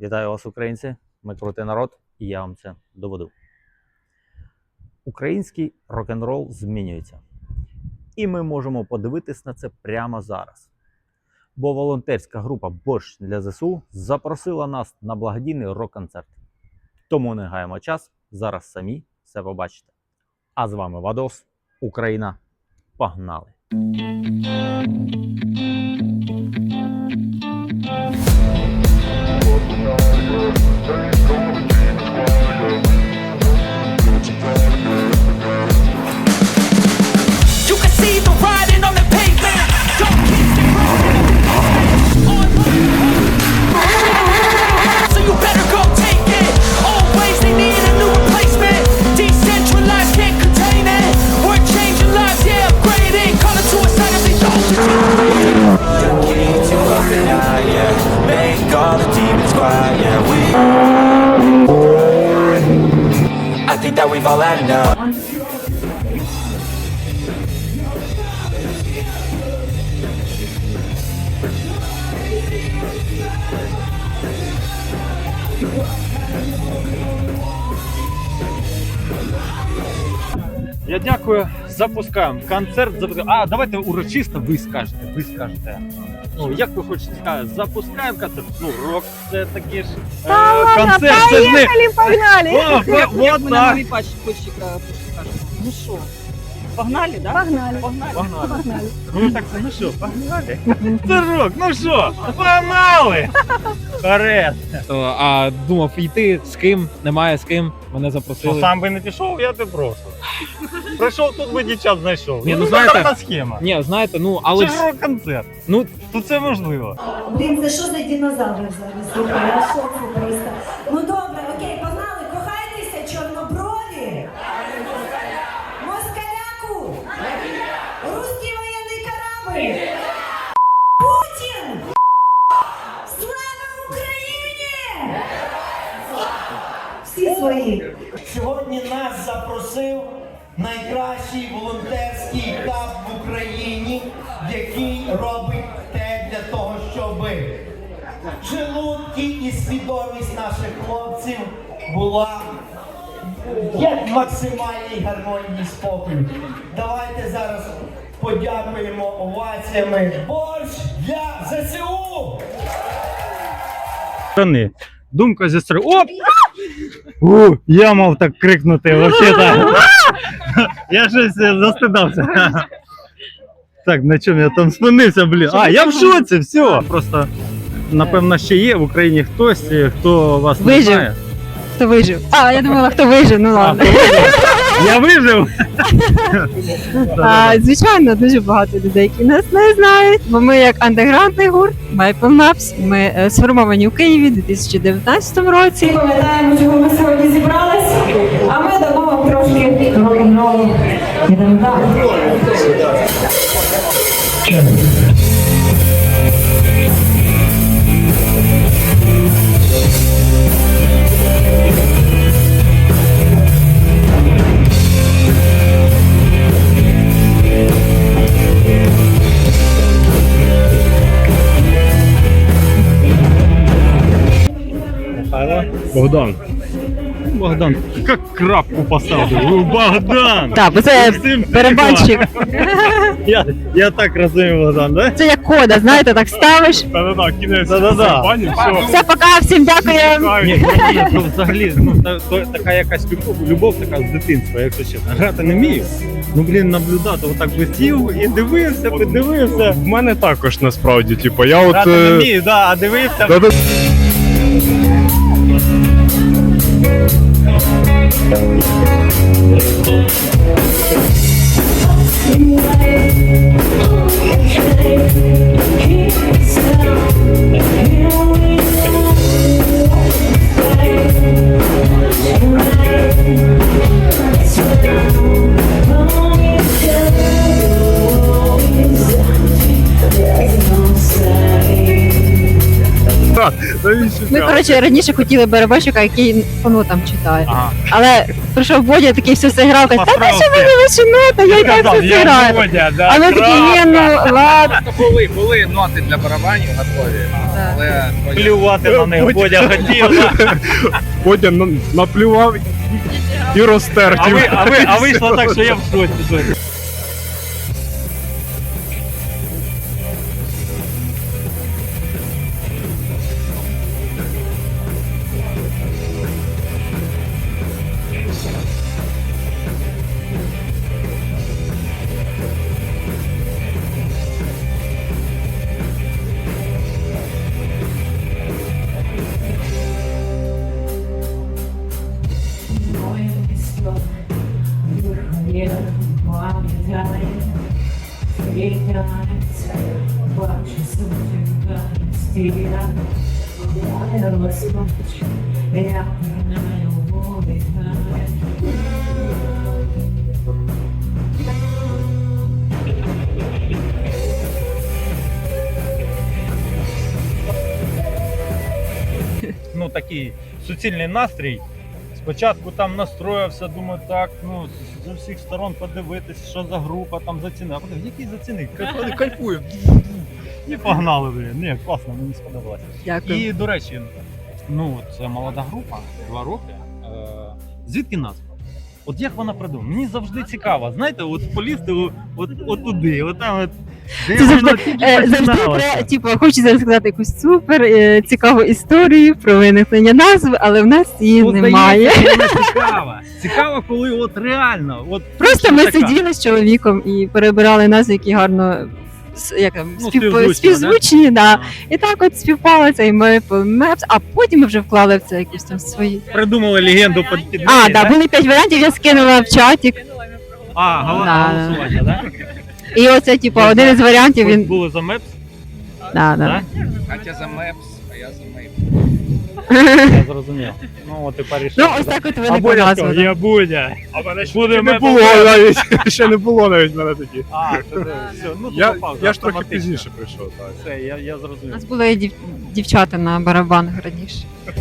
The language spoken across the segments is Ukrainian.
Вітаю вас, українці! Ми крутий народ, і я вам це доведу. Український рок-н-рол змінюється. І ми можемо подивитись на це прямо зараз. Бо волонтерська група Борщ для ЗСУ запросила нас на благодійний рок-концерт. Тому не гаємо час, зараз самі все побачите. А з вами Вадос, Україна. Погнали! Я дякую. Запускаємо концерт. А давайте урочисто ви скажете. Ви скажете. Ну як ви хочете сказати, запускаємо концерт. Ну, рок це таке ж е, концерт. Це ж не Поехали, погнали! О, Як вот ми на так. пачці почті кажемо. Ну що, погнали, да? Погнали. Погнали. Погнали. Погнали. Ну так, ну що, погнали? Це ну що, погнали! Вперед! А думав йти з ким, немає з ким. Мене запросили. сам би не пішов, я ти прошу. Прийшов тут би дівчат знайшов. Ні, ну, знаєте- стандартна схема. Ні, знаєте, ну але Це рок-концерт. ну Тут це можливо. Блін, це що за динозаври? Слухай, я в шоці просто. Ну добре, найкращий волонтерський хаб в Україні, який робить те для того, щоб желудки і свідомість наших хлопців була в максимальній гармонії спокою. Давайте зараз подякуємо оваціями борщ для ЗСУ! Думка зі сторони. Оп! У, я мав так крикнути, вообще так. Я щось е, застидався. Так, на чому я там спинився, блін. А, я в шоці, все. Просто, напевно, ще є в Україні хтось, е, хто вас не Вижив. знає. Хто вижив? А, я думала, хто вижив, ну А, ладно. Я вижив. А, звичайно, дуже багато людей, які нас не знають, бо ми як андеграундний гурт Maple Maps, ми е, сформовані в Києві у 2019 році. Пам'ятаємо, чого ми сьогодні зібрались, а ми дамо вам трошки рок-н-ролу. Ідемо далі. Богдан. Богдан, як крапку поставив. Богдан! Так, це Всім барабанщик. Я, я так розумію, Богдан, да? Це як кода, знаєте, так ставиш. Да-да-да, кінець. Да-да-да. Все, пока, всім дякуємо. Ні, ні, ну, взагалі, ну, та- то, така якась любов, любов така з дитинства, якщо чесно. Грати не вмію. Ну, блін, наблюдати, отак би сів і дивився, подивився. В мене також насправді, типу, я от. Грати не е, вмію, да, а дивився. да-да- Keep Навіщо Ми, коротше, раніше хотіли барабанщика, який по нотам читає. Ага. Але прийшов Бодя, такий все зіграв, каже, та що мені вишинота, я і так все зіграю. Бодя, да, А ми такі, ні, ну ладно. Були, були ноти для барабанів готові, але Плювати на них Бодя хотів. Бодя на- наплював і розтер. А, ви, а, ви, а вийшло так, що я в шоці. Ну, такий суцільний настрій. Спочатку там настроївся, думаю, так, ну, з- усіх сторон подивитись, що за група, там за ціни. А потім, який за ціни? Кайфую. І погнали, блін. Ні, класно, мені сподобалося. Дякую. І, до речі, ну, це молода група, два роки. Е, звідки назва? От як вона придумала? Мені завжди цікаво. Знаєте, от полізти от, от, от туди, от там от. Де Це завжди, тільки е, завжди треба, типу, хочу зараз сказати якусь супер е, цікаву історію про виникнення назви, але в нас її От, немає. здається, вона цікаво. Цікаво, коли от реально. От Просто ми така. сиділи з чоловіком і перебирали назви, які гарно як там, Ну, спів... співзвучні, співзвучні, да? І так от співпало цей Maple Maps, а потім ми вже вклали в це якісь там свої. Придумали легенду під під А, неї, да, були п'ять варіантів, я скинула в чатик. А, гол- Да. голосування, да? І оце, типу, один із варіантів він. були за Мепс, Да, да. да? Катя за Мепс, а я за Мейп. Я зрозумів. Ну, от тепер рішив. Ну, ось так от А виникла назва. да. я Будя. А мене ще Буде не було навіть. Ще не було навіть мене тоді. А, це, все, ну, Я, попав, я ж трохи автоматично. пізніше прийшов, так. Все, я, я У зрозумів. нас були дів... дівчата на барабанах раніше.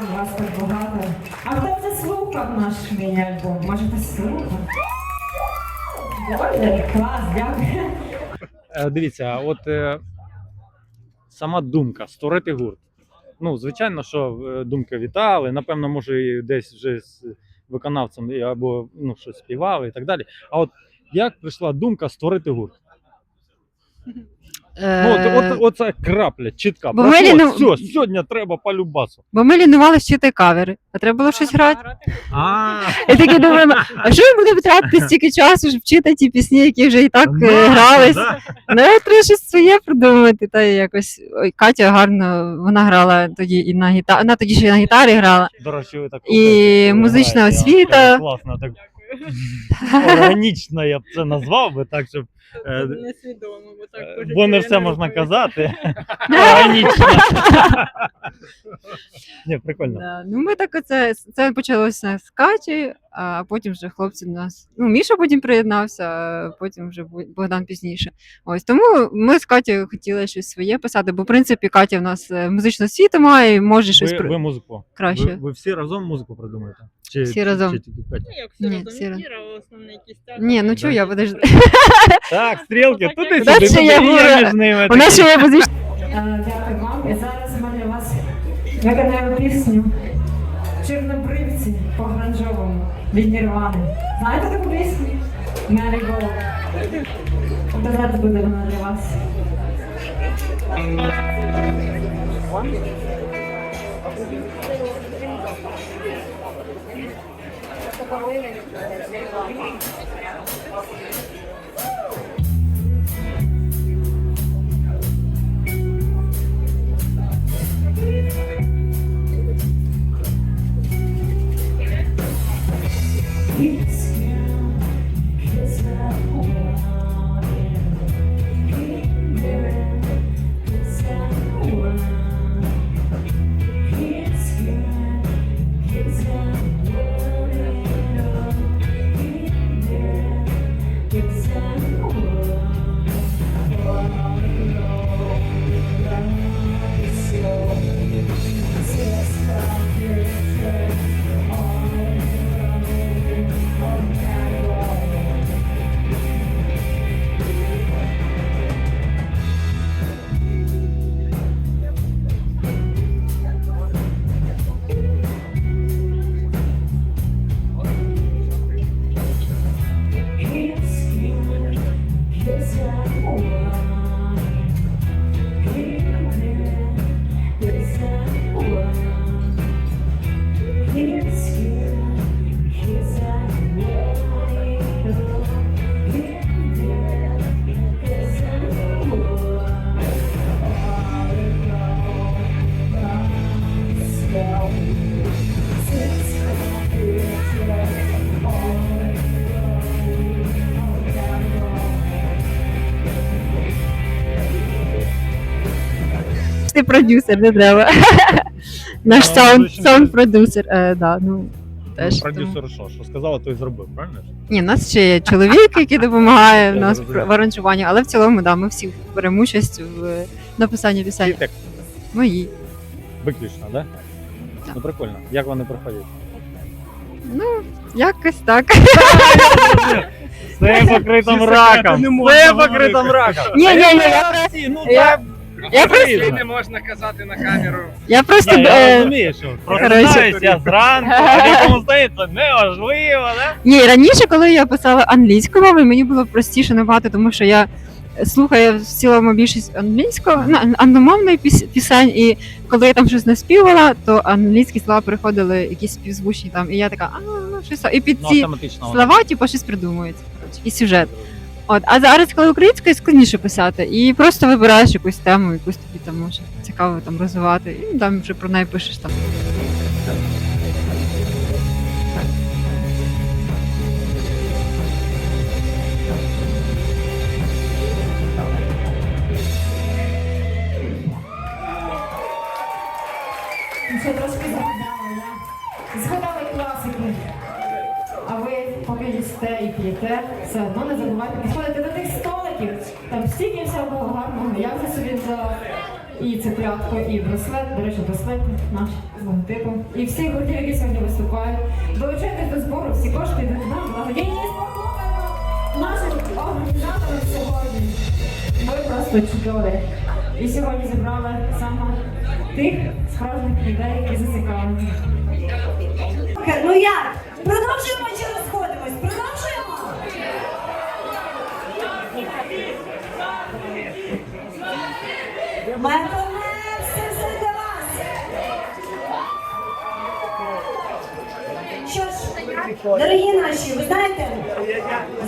там, вас так багато. А хто це слухав наш міні-альбом? Може, хтось слухав? Боже, клас, дякую. Е, Дивіться, от е, сама думка створити гурт. Ну, звичайно, що е, думки вітали, напевно, може, і десь вже з виконавцем або ну, щось співали і так далі. А от як прийшла думка створити гурт? Ну, от, Е, от, оця крапля, чітка. бо ми ліну- все, сьогодні треба по любасу. Бо ми лінувалися вчити кавери, а треба було щось грати. А, І такі думаємо, а що ми будемо тратити стільки часу, щоб вчити ті пісні, які вже і так е, грались. Ну, треба щось своє придумати. Та й якось Ой, Катя гарно вона грала тоді і на гітарі. Вона тоді ще й на гітарі грала. До речі, ви так І музична граєте, освіта. Класно, так Органічно я б це назвав би так, щоб. Е, Несвідомо, бо так е, по Бо не життю все можна казати. Органічно. Ні, прикольно. Да. Ну, ми так оце це почалося з Каті, а потім вже хлопці до нас. Ну, Міша потім приєднався, а потім вже Бо- Богдан пізніше. Ось тому ми з Катєю хотіли щось своє писати, бо в принципі Катя в нас е, музичну освіту має і може щось Ви, при- ви музику. краще. Ви, ви всі разом музику придумаєте? Чи, Всі чи- разом. Чи, тільки Катя? Ну, як всі Ні, разом. всі разом. Кіра, основний кістяк. Ні, ну чую я, подожди. Так, стрілки, Так, туди як сюди, Дальше туди, я і говорю, я між ними. У нас ще є музична. Е, Дякую вам. І зараз ми для вас виконаємо пісню Чорнобривці по гранжовому від Нірвани. Знаєте таку пісню? Мері Го. То зараз буде вона для вас. Ти продюсер, не треба. Наш Ну, саунд, точно. саунд продюсер. Е, да, ну, теж. тому- Продюсер що? Що сказала, то й зробив, правильно? ж? Ні, в нас ще є чоловік, який допомагає в Я нас зрозумів. в аранжуванні, але в цілому, да, ми всі беремо участь в е, написанні І пісень. Мої. виключно, да? Так. Ну прикольно. Як вони проходять? Ну, якось так. Все покритим раком. Все покритим раком. Ні, ні, ні, я, Всі, ну я- так. Я просто, Різно. можна казати на камеру. я просто Ні, я е, розумію, що коротше. просинаюсь я зранку, якому стані неважливо, да? ні, раніше, коли я писала англійською мовою, мені було простіше набагато, тому що я слухаю в цілому більшість англійського, ну, ан- англомовної піс- пісень, і коли я там щось наспівала, то англійські слова приходили якісь співзвучні там, і я така, а ну щось так». і під Ну, ці автоматично. слова, типу, щось коротше, І сюжет. От, а зараз, коли українською, складніше писати, і просто вибираєш якусь тему, якусь тобі там може цікаво там розвивати, і там вже про неї пишеш там. І цеплятку, і браслет, до речі, браслет наш з логотипом. І всі гуртів, які сьогодні виступають. Долучайтесь до збору, всі кошти йдуть на благодійність. Покликаємо нашим організаторам сьогодні. Ви просто чудові. І сьогодні зібрали саме тих справжніх людей, які зацікавлені. Ну як? Продовжуємо чи розходимось? Продовжуємо? Метале, дорогі наші, ви знаєте,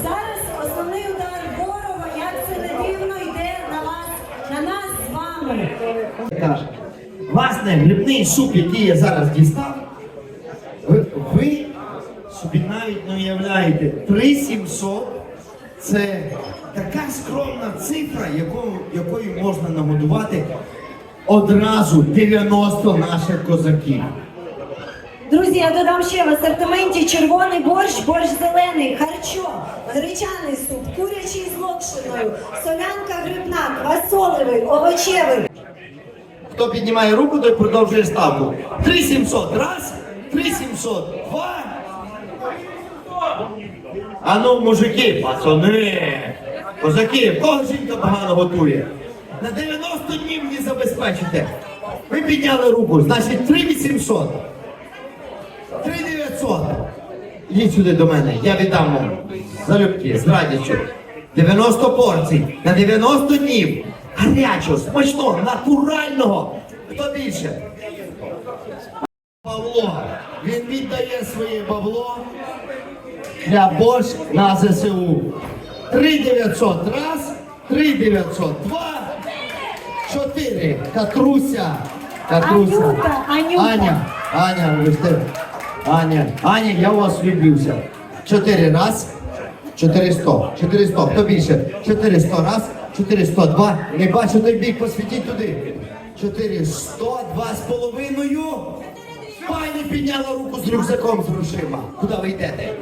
зараз основний удар ворога, як це не дивно, йде на вас, на нас з вами. каже. Власне, грибний суп, який я зараз дістав, ви, ви собі навіть не уявляєте, 3700 це така скромна цифра, якою, якою можна нагодувати одразу 90 наших козаків. Друзі, я додам ще в асортименті червоний борщ, борщ зелений, харчо, гречаний суп, курячий з локшиною, солянка грибна, квасолевий, овочевий. Хто піднімає руку, той продовжує ставку. 3700 раз, 3700 два. А ну, мужики, пацани, козаки, кого жінка погано готує? На 90 днів не забезпечите. Ви підняли руку, значить 3800. 3900. Йдіть сюди до мене, я віддам вам залюбки, з радістю. 90 порцій на 90 днів. Гарячого, смачного, натурального. Хто більше? Павло. Він віддає своє бабло для борщ на ЗСУ. 3900 раз, 3900 два, 4. Катруся. Катруся. Анюта, Анюта. Аня, Аня, ви ж Аня, Аня, я у вас влюбився. Чотири раз, 400. 400. Хто більше? 400 раз, 402. Не бачу той бік, посвітіть туди. 400, два з половиною. Пані підняла руку з рюкзаком з грошима. Куди ви йдете?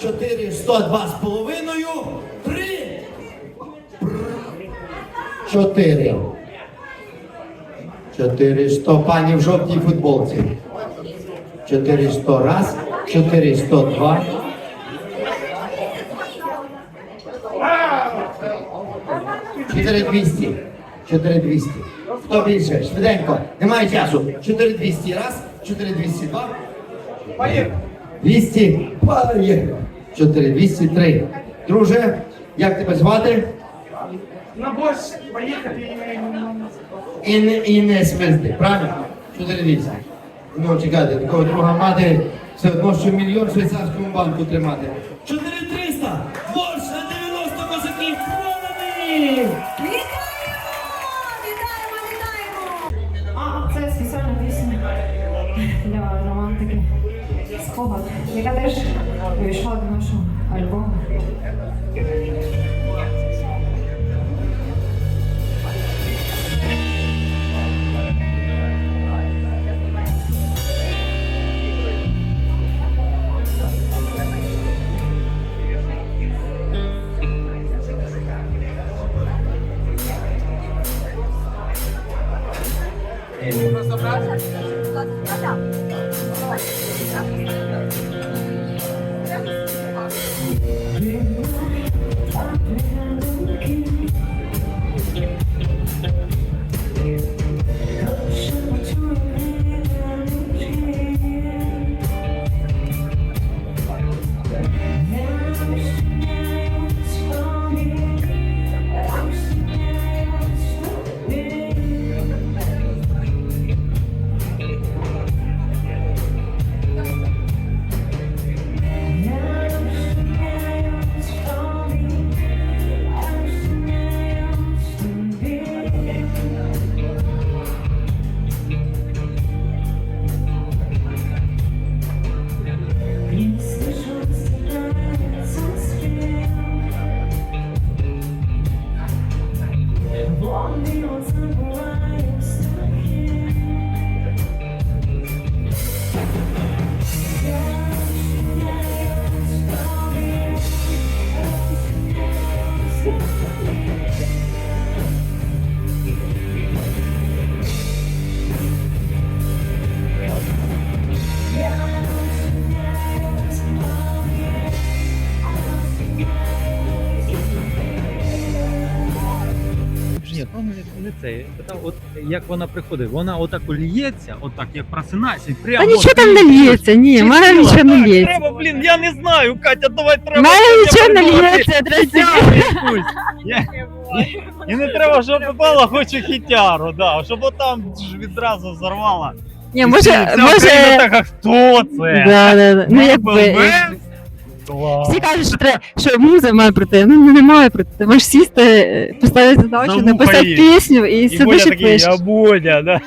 400, два з половиною. Три. Чотири. 400 пані в жовтій футболці. 400 раз, 402. Чотири двісті. Чотири двісті. Хто більше? Швиденько. Немає часу. Чотири двісті раз, чотири двісті два. Двісті. Поїхали. Чотири двісті три. Друже, як тебе звати? На борщ, поїхали. І не, і не смерти, правильно? Чотири двісті. Ну, чекайте, такого друга мати все одно, що мільйон швейцарському банку тримати. 4300! Борщ на 90 козаків проданий! Вітаємо! Вітаємо, вітаємо! А, це спеціальна пісня для романтики. Спогад, яка теж увійшла до нашого альбому. Не, не це. Питав, от як вона приходить, вона отак лється, отак як просинається, прямо. Та нічого там не лється, ні, в мене нічого не лється. Треба, блін, я не знаю, Катя, давай В треба. мене нічого не лється. Я- І не треба, щоб попала, хочу хітяру, да, щоб отам відразу взорвала. Ні, може, може. Хто це? Да, да, да. Ну, якби. Всі кажуть, що, треба, що муза має прийти. Ну не має прийти. Ти можеш сісти, е, поставити задачу, написати пісню і, І сидиш і пишеш. я Бодя, да.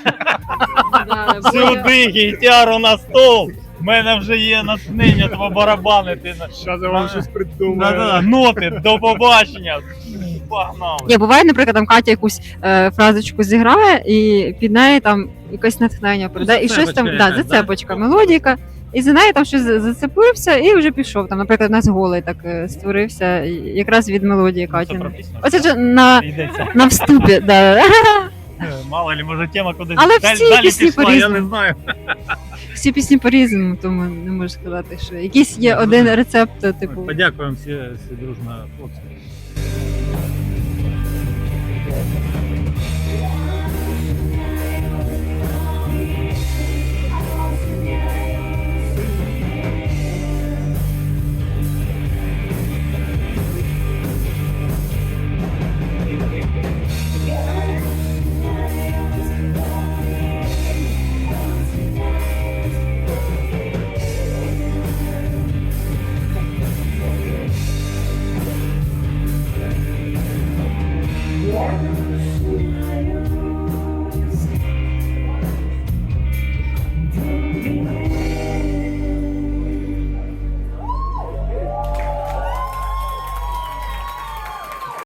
Сюди гітяру на стол. В мене вже є натхнення тебе барабанити. Зараз я вам щось придумаю. Ноти, до побачення. Погнали. Я буває, наприклад, там Катя якусь е, фразочку зіграє, і під неї там якесь натхнення прийде, і щось там, да, зацепочка, мелодійка. І за нею там щось зацепився і вже пішов. Там, наприклад, у нас голий так е, створився, і якраз від мелодії Це Каті. про пісню. Оце ж на, Йдеться. на вступі, да. Мало ли, може тема кудись Але далі, всі далі пісні пішла, я по-різному. не знаю. Всі пісні по-різному, тому не можу сказати, що якийсь є один рецепт, типу. Подякуємо всі, всі дружно хлопці.